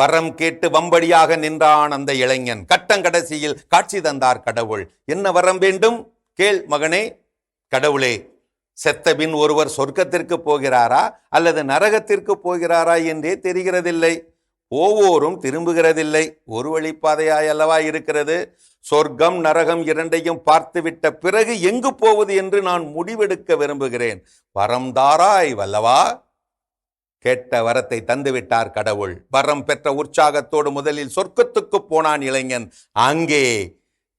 வரம் கேட்டு வம்படியாக நின்றான் அந்த இளைஞன். கட்டங்கடைசியில் காட்சி தந்தார் கடவுள். என்ன வரம் வேண்டும்? கேள் மகனே. கடவுளே செத்தபின் ஒருவர் சொர்க்கத்திற்கு போகிறாரா? அல்லது நரகத்திற்கு போகிறாரா என்றே தெரிகிறதில்லை. ஒவ்வொரும் திரும்புகிறதில்லை. ஒரு வழிப்பாதையாய் அல்லவா இருக்கிறது? சொர்க்கம் நரகம் இரண்டையும் பார்த்துவிட்ட பிறகு எங்கு போவது என்று நான் முடிவெடுக்க விரும்புகிறேன். வரம் தாராய் வல்லவா. கேட்ட வரத்தை தந்துவிட்டார் கடவுள். வரம் பெற்ற உற்சாகத்தோடு முதலில் சொர்க்கத்துக்கு போனான் இளைஞன். அங்கே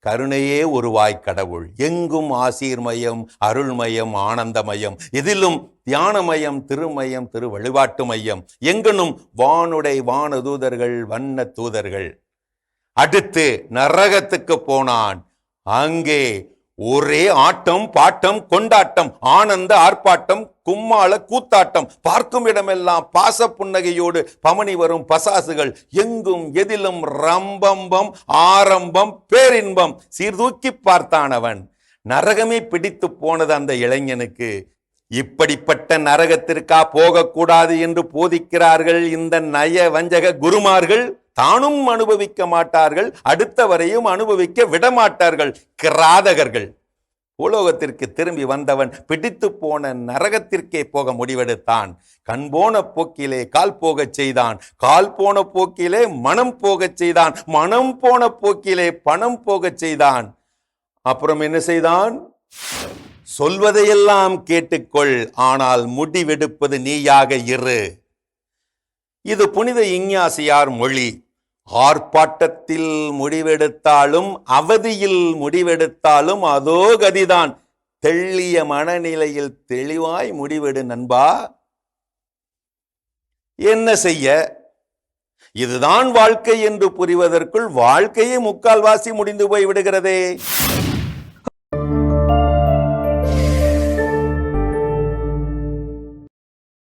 கருணையே உருவாய் கடவுள். எங்கும் ஆசீர்மயம் அருள்மயம் ஆனந்தமயம் எதிலும் தியானமயம் திருமயம் திரு வழிபாட்டு மையம் எங்கனும் வானுடை வான தூதர்கள் வண்ண தூதர்கள். அடுத்து நரகத்துக்கு போனான். அங்கே ஒரே ஆட்டம் பாட்டம் கொண்டாட்டம் ஆனந்த ஆர்ப்பாட்டம் கும்மாள கூத்தாட்டம். பார்க்கும் இடமெல்லாம் பாச புன்னகையோடு பமனி வரும் பசாசுகள். எங்கும் எதிலும் ரம்பம்பம் ஆரம்பம் பேரின்பம். சீர்தூக்கி பார்த்தானவன். நரகமே பிடித்து போனது அந்த இளைஞனுக்கு. இப்படிப்பட்ட நரகத்திற்கா போகக்கூடாது என்று போதிக்கிறார்கள் இந்த நய வஞ்சக குருமார்கள்? தானும் அனுபவிக்க மாட்டார்கள் அடுத்தவரையும் அனுபவிக்க விடமாட்டார்கள். கிராதகர்கள். பூலோகத்திற்கு திரும்பி வந்தவன் பிடித்து போன நரகத்திற்கே போக முடிவெடுத்தான். கண் போன போக்கிலே கால் போகச் செய்தான். கால் போன போக்கிலே மனம் போகச் செய்தான். மனம் போன போக்கிலே பணம் போகச் செய்தான். அப்புறம் என்ன செய்தான்? சொல்வதையெல்லாம் கேட்டுக்கொள். ஆனால் முடிவெடுப்பது நீயாக இரு. இது புனித இஞ்ஞாசியார் மொழி. ஆர்ப்பாட்டத்தில் முடிவெடுத்தாலும் அவதியில் முடிவெடுத்தாலும் அதோ கதிதான். தெள்ளிய மனநிலையில் தெளிவாய் முடிவெடு நண்பா. என்ன செய்ய? இதுதான் வாழ்க்கை என்று புரிவதற்குள் வாழ்க்கையே முக்கால்வாசி முடிந்து போய் விடுகிறதே.